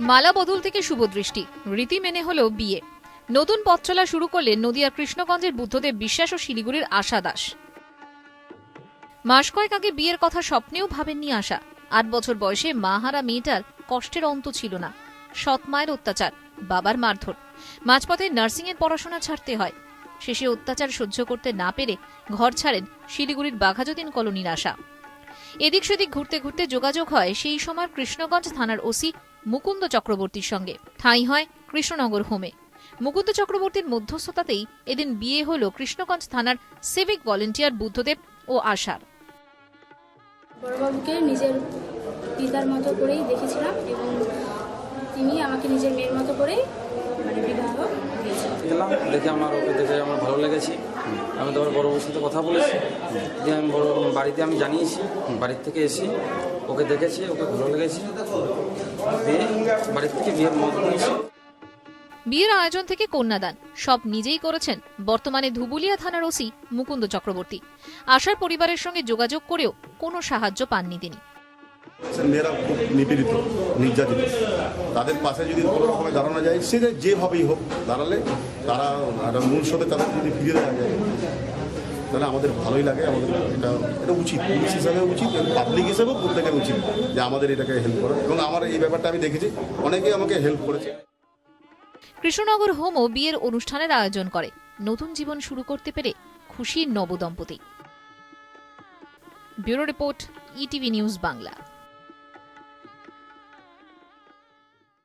মালা বদল থেকে শুভদৃষ্টি রীতি মেনে হলো বিয়ে। নতুন পথ চলা শুরু করলেন নদিয়ার কৃষ্ণগঞ্জের বুদ্ধদেব বিশ্বাস ও শিলিগুড়ির আশা দাস। মাস কয়েক আগে বিয়ের কথা স্বপ্নেও ভাবেননি আশা। আট বছর বয়সে মাহারা মেয়েটার কষ্টের অন্ত ছিল না। সৎ মায়ের অত্যাচার, বাবার মারধর। মাঝপথে নার্সিংয়ের পড়াশোনা ছাড়তে হয়। শেষে অত্যাচার সহ্য করতে না পেরে ঘর ছাড়েন শিলিগুড়ির বাঘাযতীন কলোনির আশা। এদিক সেদিক ঘুরতে ঘুরতে যোগাযোগ হয় সেই সময় কৃষ্ণগঞ্জ থানার ওসি মুকুন্দ চক্রবর্তীর সঙ্গে। ঠাঁই হয় কৃষ্ণনগর হোমে। মুকুন্দ চক্রবর্তীর মধ্যস্থতাতেই এদিন বিয়ে হল কৃষ্ণগঞ্জ থানার সিভিক ভলেন্টিয়ার বুদ্ধদেব ও আশার। বড়বাবুকে নিজের পিতার মতো করেই দেখেছিলাম এবং তিনি আমাকে নিজের মেয়ের মতো করেই মানে বিবাহ গেলাম দেখে আমার ওকে দেখে আমার ভালো লেগেছে। আমি তোমার বড় বউর সাথে কথা বলেছি। দিয়ে আমি বড় বাড়িতে আমি জানিয়েছি বাড়ির থেকে এসে ওকে দেখেছি ওকে ভালো লেগেছে। বিয়ের আয়োজন থেকে কন্যাদান। সব নিজেই করেছেন বর্তমানে ধুবুলিয়া থানার ওসি মুকুন্দ চক্রবর্তী। আশার পরিবারের সঙ্গে যোগাযোগ করেও কোনো সাহায্য পাননি তিনি। মেয়েরা খুব নিপীড়িত, নির্যাতিত। তাদের পাশে যদি কোনো দাঁড়ানো যায় সে যেভাবেই হোক দাঁড়ালে তারা মূল স্রোতে তাদের যদি ফিরিয়ে দেওয়া যায় তাহলে আমাদের ভালোই লাগে, আমাদের এটা এটা উচিত, পুলিশ হিসাবে উচিত পাবলিক হিসাবেও প্রত্যেকের উচিত যে আমাদের এটাকে হেল্প করা। এবং আমার এই ব্যাপারটা আমি দেখেছি, অনেকেই আমাকে হেল্প করেছে। কৃষ্ণনগর হোমও বিয়ের অনুষ্ঠানের আয়োজন করে। নতুন জীবন শুরু করতে পেরে খুশি নবদম্পতি। Bureau report ETV news Bangla.